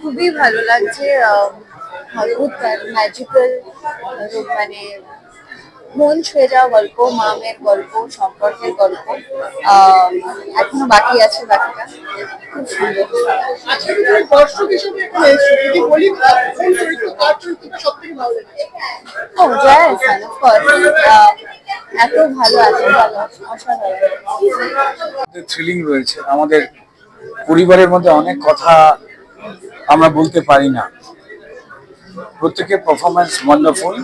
খুবই ভালো লাগছে অদ্ভুত ম্যাজিক্যাল মানে মন ছুঁয়ে যাওয়া গল্প মামের গল্প সম্পর্কের গল্প এখনও বাকি আছে বাকিটা। খুব সুন্দর। অফকোর্স এত ভালো এত ভালো অসাধারণ। থ্রিলিং রয়েছে। আমাদের পরিবারের মধ্যে অনেক কথা আমরা বলতে পারি না। প্রত্যেকের পারফরমেন্স ওয়ান্ডারফুল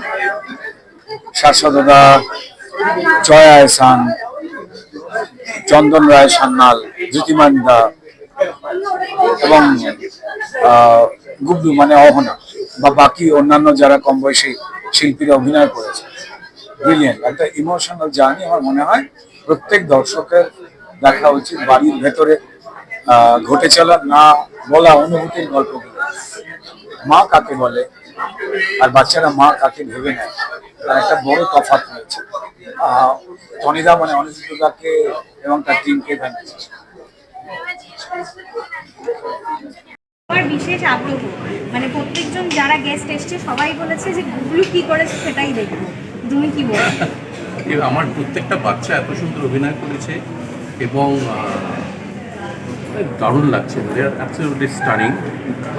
শাশ্বতদা জয়া এহসান, চন্দন রায় সান্যাল, জ্যোতিমান দা এবং গুবলু মানে অহনা বা বাকি অন্যান্য যারা কম বয়সী শিল্পীরা অভিনয় করেছে। ব্রিলিয়েন্ট একটা ইমোশনাল জার্নি আমার মনে হয় প্রত্যেক দর্শকের দেখা উচিত। বাড়ির ভেতরে ঘটে চলা না বলা অনুভূতির গল্পগুলো মা কাকে বলে? আর বাচ্চারা মা কাকে ভেবে নেয়? তার একটা বড় তফাৎ রয়েছে। আহ, টনিদা মানে অনিন্দিতাকে এবং তার টিমকে ধন্যবাদ আমার বিশেষ আগ্রহ মানে প্রত্যেকজন যারা গেস্ট এসছে সবাই বলেছে যে গুগলু কি করেছে সেটাই দেখব। তুমি কি বলো? আমার প্রত্যেকটা বাচ্চা এত সুন্দর অভিনয় করেছে এবং দারুণ লাগছে অ্যাবসলিউটলি স্টানিং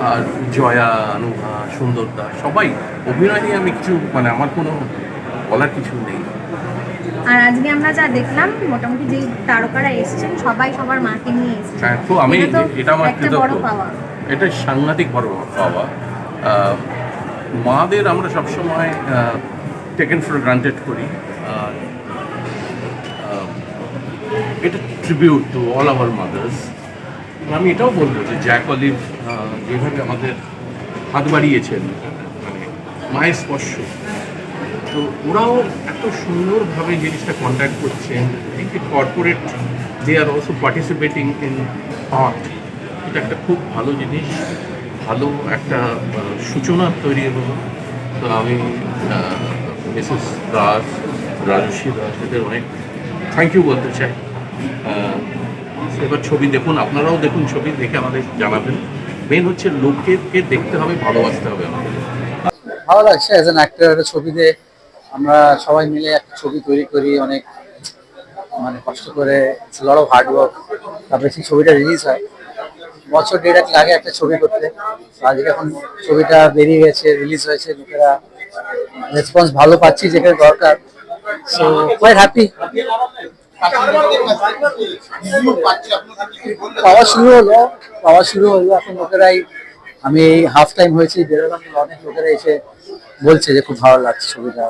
আর জয়া অনুভা সুন্দরদা সবাই অভিনয় নিয়ে আমি কিছু মানে আমার কোনো বলার কিছু নেই। আর আজকে আমরা যা দেখলাম মোটামুটি যে তারকারা এসেছেন সবাই সবার মাকে নিয়ে এসেছেন। হ্যাঁ তো আমি এটা আমার কৃতজ্ঞ। এটা সাংঘাতিক বড় পাওয়া। মাদের আমরা সবসময় টেকেন ফর গ্রান্টেড করি। এটা tribute to all our mothers আমি এটাও বলব যে জ্যাক অলিভ যেভাবে আমাদের হাত বাড়িয়েছেন মানে মায়ের স্পর্শ। তো ওরাও এত সুন্দরভাবে জিনিসটা কন্ট্যাক্ট করছেন কর্পোরেট দে আর অলসো পার্টিসিপেটিং ইন আর্ট এটা একটা খুব ভালো জিনিস, ভালো একটা সূচনা তৈরি হলো তো আমি মিসেস দাস রাজস্বী দাস, এদের অনেক থ্যাংক ইউ বলতে চাই। এবার ছবি দেখুন, আপনারাও দেখুন ছবি দেখে আমাদের জানাবেন। মেন হচ্ছে লোককে দেখতে হবে, ভালোবাসতে হবে ভালো লাগছে অ্যাজ অ্যান অ্যাক্টর একটা ছবিতে আমরা সবাই মিলে একটা ছবি তৈরি করি, অনেক মানে কষ্ট করে লট অফ হার্ড ওয়ার্ক তারপরে সেই ছবিটা রিলিজ হয়। বছর দেড়েক লাগে একটা ছবি করতে। আজকে এখন ছবিটা বেরিয়ে গেছে রিলিজ হয়েছে, লোকেরা রেসপন্স ভালো পাচ্ছি যেখানে দরকার। সো কোয়াইট হ্যাপি পাওয়া শুরু হলো পাওয়া শুরু হলো। এখন লোকেরাই, আমি এই হাফ টাইম হয়েছে বেরোলাম অনেক লোকেরা এসে বলছে যে খুব ভালো লাগছে ছবিটা।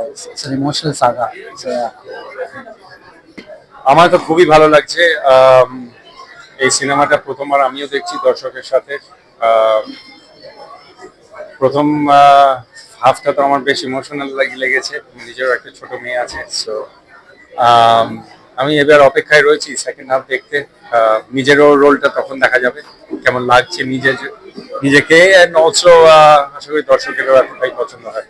ইমোশনাল সাগা আমার তো খুবই ভালো লাগছে এই সিনেমাটা প্রথমবার আমিও দেখছি দর্শকের সাথে। প্রথম হাফটা তো আমার বেশ ইমোশনাল লাগে, লেগেছে। নিজেরও একটা ছোট মেয়ে আছে সো আমি এবার অপেক্ষায় রয়েছি সেকেন্ড হাফ দেখতে। নিজেরও রোলটা তখন দেখা যাবে, কেমন লাগছে নিজে নিজেকে অ্যান্ড অলসো আশা করি দর্শকেরও এতটাই পছন্দ হয়।